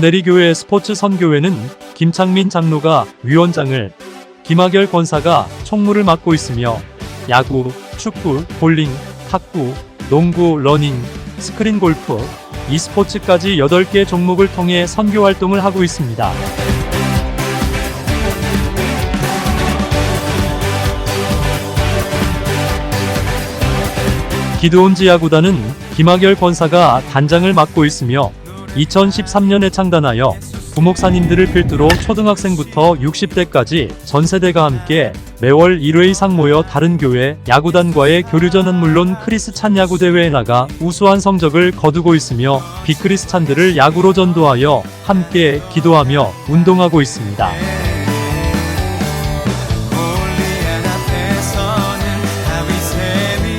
내리교회 스포츠 선교회는 김창민 장로가 위원장을, 김학열 권사가 총무를 맡고 있으며 야구, 축구, 볼링, 탁구, 농구, 러닝, 스크린 골프, e스포츠까지 8개 종목을 통해 선교 활동을 하고 있습니다. 기드온즈 야구단은 김학열 권사가 단장을 맡고 있으며 2013년에 창단하여 부목사님들을 필두로 초등학생부터 60대까지 전 세대가 함께 매월 1회 이상 모여 다른 교회 야구단과의 교류전은 물론 크리스찬 야구 대회에 나가 우수한 성적을 거두고 있으며 비크리스찬들을 야구로 전도하여 함께 기도하며 운동하고 있습니다.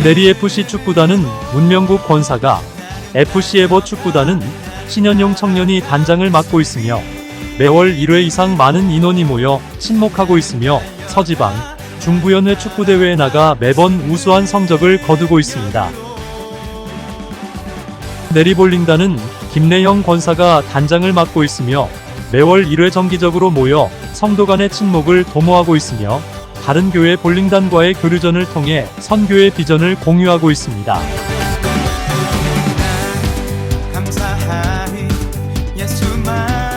내리 FC 축구단은 문명국 권사가 FC 에버 축구단은 신현용 청년이 단장을 맡고 있으며 매월 1회 이상 많은 인원이 모여 친목하고 있으며 서지방, 중부연회 축구대회에 나가 매번 우수한 성적을 거두고 있습니다. 내리볼링단은 김내영 권사가 단장을 맡고 있으며 매월 1회 정기적으로 모여 성도 간의 친목을 도모하고 있으며 다른 교회 볼링단과의 교류전을 통해 선교의 비전을 공유하고 있습니다.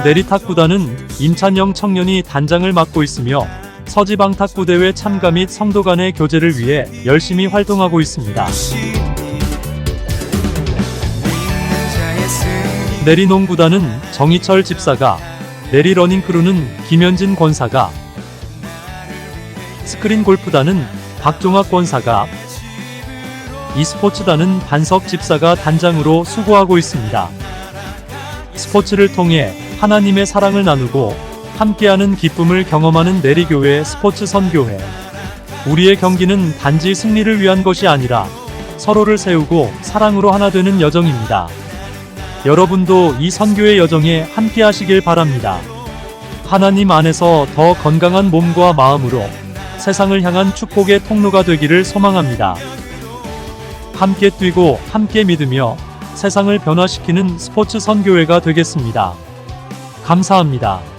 내리탁 구단은 임찬영 청년이 단장을 맡고 있으며 서지방 탁구대회 참가 및 성도 간의 교제를 위해 열심히 활동하고 있습니다. 내리농 구단은 정희철 집사가, 내리 러닝크루는 김현진 권사가, 스크린 골프단은 박종학 권사가, e스포츠단은 반석 집사가 단장으로 수고하고 있습니다. 스포츠를 통해 하나님의 사랑을 나누고 함께하는 기쁨을 경험하는 내리교회 스포츠 선교회. 우리의 경기는 단지 승리를 위한 것이 아니라 서로를 세우고 사랑으로 하나 되는 여정입니다. 여러분도 이 선교의 여정에 함께 하시길 바랍니다. 하나님 안에서 더 건강한 몸과 마음으로 세상을 향한 축복의 통로가 되기를 소망합니다. 함께 뛰고 함께 믿으며 세상을 변화시키는 스포츠 선교회가 되겠습니다. 감사합니다.